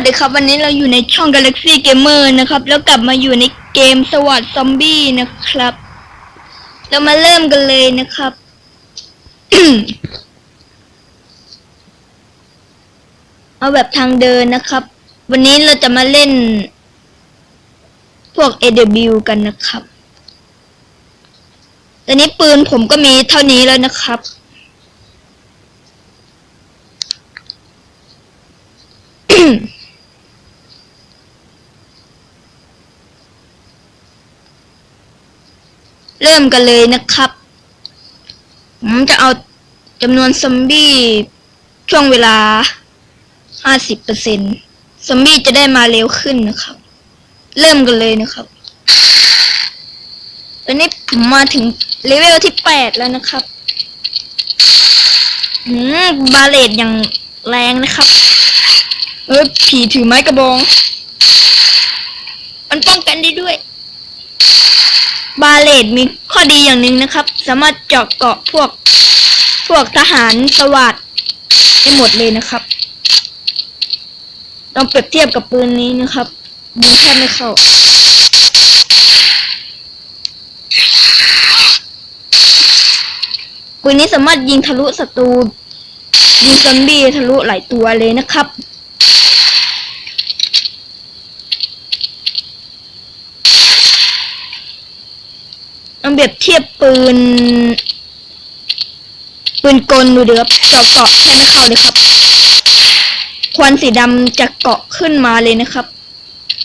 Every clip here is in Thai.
สดีครับวันนี้เราอยู่ในช่อง Galaxy Gamer นะครับ แล้วกลับมาอยู่ในเกมสวัสดซอมบี้นะครับ เรามาเริ่มกันเลยนะครับ เอาแบบทางเดินนะครับ วันนี้เราจะมาเล่น พวก AW กันนะครับตอนนี้ปืนผมก็มีเท่านี้แล้วนะครับ เริ่มกันเลยนะครับผมจะเอาจำนวนซอมบี้ช่วงเวลา 50%ซอมบี้จะได้มาเร็วขึ้นนะครับ เริ่มกันเลยนะครับตอนนี้ผมมาถึงเลเวลที่ 8 แล้วนะครับอืมบาเลตอย่างแรงนะครับ เออผีถือไม้กระบอง มันป้องกันได้ด้วย บาเลตมีข้อดีอย่างหนึ่งนะครับ สามารถเจาะเกาะพวกพวกทหารสวัสดได้หมดเลยนะครับลองเปรียบเทียบกับปืนนี้นะครับยิงแทบไม่เข้าปืนนี้สามารถยิงทะลุศัตรูยิงซอมบี้ทะลุหลายตัวเลยนะครับ ลอง เปรียบเทียบปืน ปืนกลดูเดือบเจาะเกาะแค่ไม่เข้าเลยครับ ควันสีดำจะเกาะขึ้นมาเลยนะครับ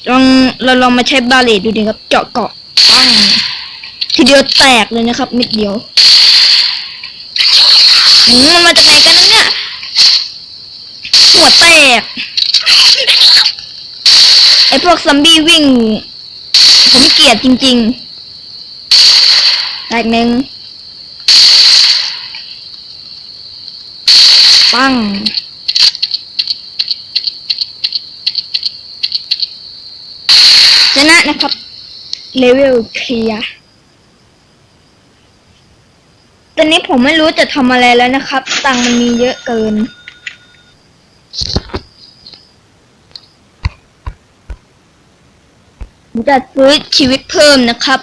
ลองเราลองมาใช้บาเลตดูดิครับ เจาะเกาะปังทีเดียวแตกเลยนะครับมิดเดียวมันมาจากไหนกันนะเนี่ยหัวแตกไอพวกซอมบี้วิ่ง ผมเกลียดจริง ๆ ตกหนึ่งปังชนะนะครับ เลเวลเคลียร์ตอนนี้ผมไม่รู้จะทำอะไรแล้วนะครับ ตังมันมีเยอะเกิน ผมจะซื้อชีวิตเพิ่มนะครับ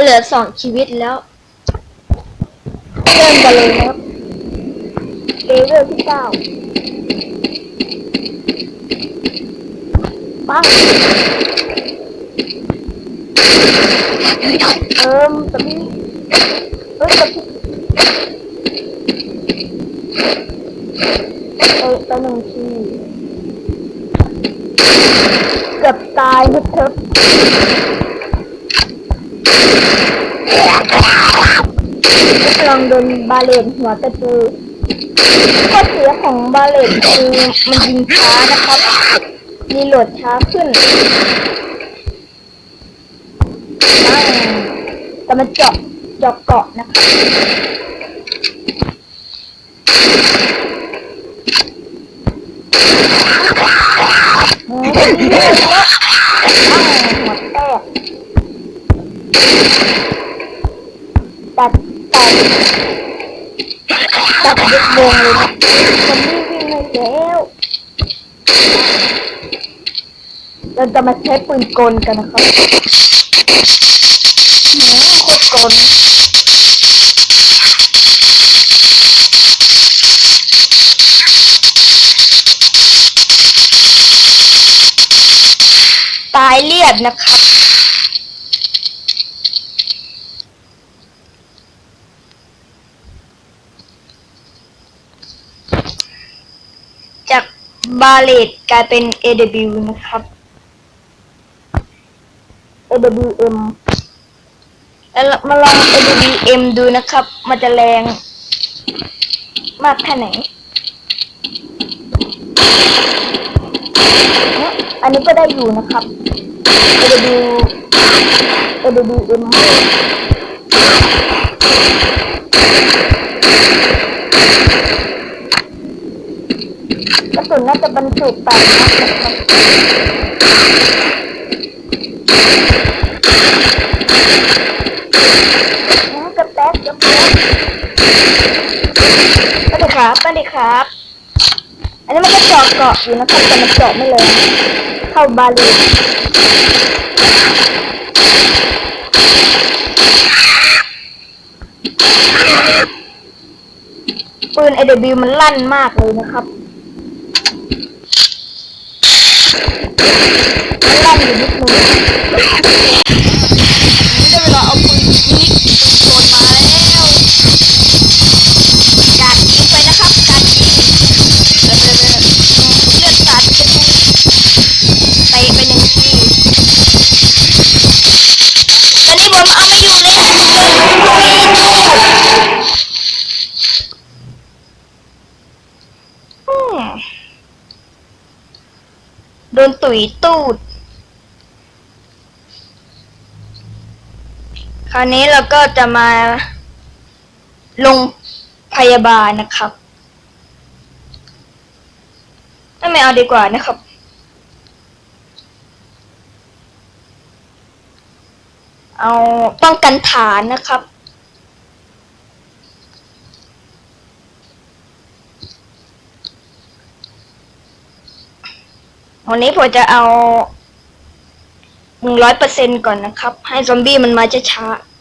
เหลือสองชีวิตแล้ว เริ่มกันเลยครับเลเวลที่เก้าปังเอิมตะมีเอ้ยตะมีเออตะหนึ่งทีเกือบตายนะเธอ ลองโดนบาเลนหัวกระตือข้อเสียของบาเลนคือมันยิงช้านะครับ มีโหลดช้าขึ้นอ่าแต่มันเจาะเจาะเกาะนะคะโอ้ ตัดตัดตัดยึดวงเลยนะคนนี้วิ่งไม่แล้วเราจะมาใช้ปืนกลกันนะครับโหโคตรกลตายเลียดนะครั บาเลตกลายเป็น AW นะครับ AWM แล้วมาลอง AWM ดูนะครับ มันจะแรงมากแค่ไหน อันนี้ก็ได้อยู่นะครับ AW AWM สุนน่าจะบรรจุแปดนัดนะครับอืมกระแตกกระแตกไปดิครับไปดิครับ อันนี้มันก็เจาะเกาะอยู่นะครับแต่มันเจาะไม่แรงเข้าบาลีปืน AW มันลั่นมากเลยนะครับ มันลั่นอยู่ นตุ๋ยตูด คราวนี้เราก็จะมาลงพยาบาลนะครับไม่เอาดีกว่านะครับเอาป้องกันฐานนะครับ วันนี้ผมจะเอาหนึ่งร้อยเปอร์เซ็นก่อนนะครับ ให้ซอมบี้มันมาช้าๆ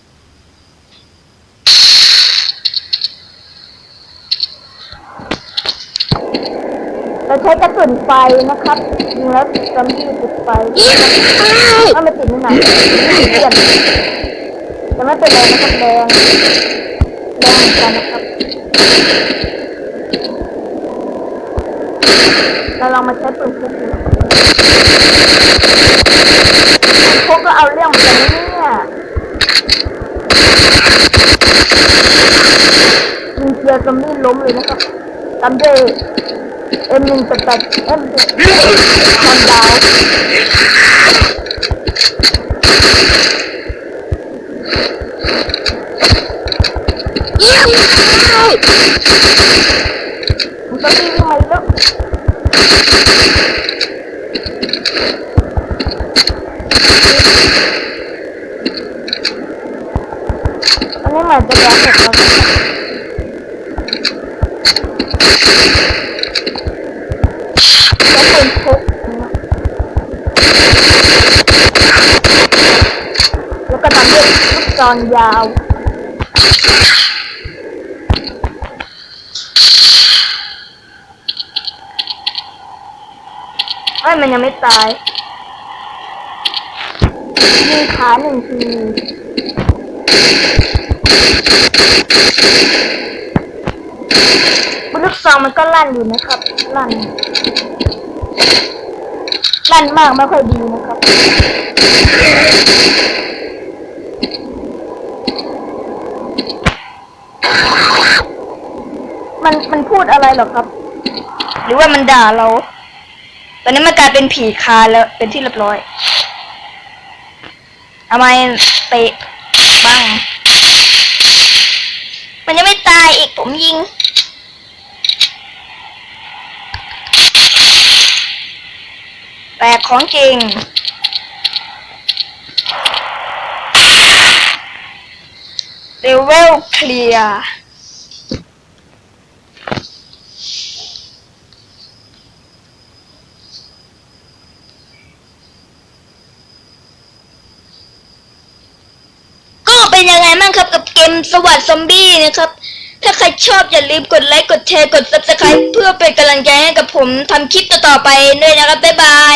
เราใช้กระสุนไฟนะครับยิงแล้วซอมบี้ติดไฟถ้ามันติดนี่ไหนเลี่ยนแต่ไม่เป็นไรนะครับแดงแดงเหมือนกันนะครับ เราลองมาใช้ปืนพกดูพกก็เอาเรื่องเหมือนกันนะเนี่ยยิงเกียร์ซอมบี้ล้มเลยนะครับตามด้วยเอ็มหนึ่งแปดแปดเอ็มคอนดาวซอม อันนี้เหมือนจะย้อนกลับมาแล้วเป็นพุกแล้วก็ตามด้วยลูกจอนยาว เอ้ยมันยังไม่ตายยิงขาหนึ่งทีบลูกซองมันก็ลั่นอยู่นะครับ ลั่น ลั่นมากไม่ค่อยดีนะครับมันมันพูดอะไรหรอครับ หรือว่ามันด่าเรา ตอนนี้มันกลายเป็นผีคาแล้วเป็นที่เรียบร้อยทำไมเตะบ้าง มันยังไม่ตายอีกผมยิงแปลกของจริงเลเวลเคลียร์ ก็เป็ นยังไงบ้างครับกับเกมสวัสดซอมบี้นะครับ ถ้าใครชอบอย่าลืมกดไลค์กดแชร์กด subscribe เพื่อเป็นกำลังใจให้กับผมทำคลิปต่อๆไปด้วยนะครับ บ๊ายบาย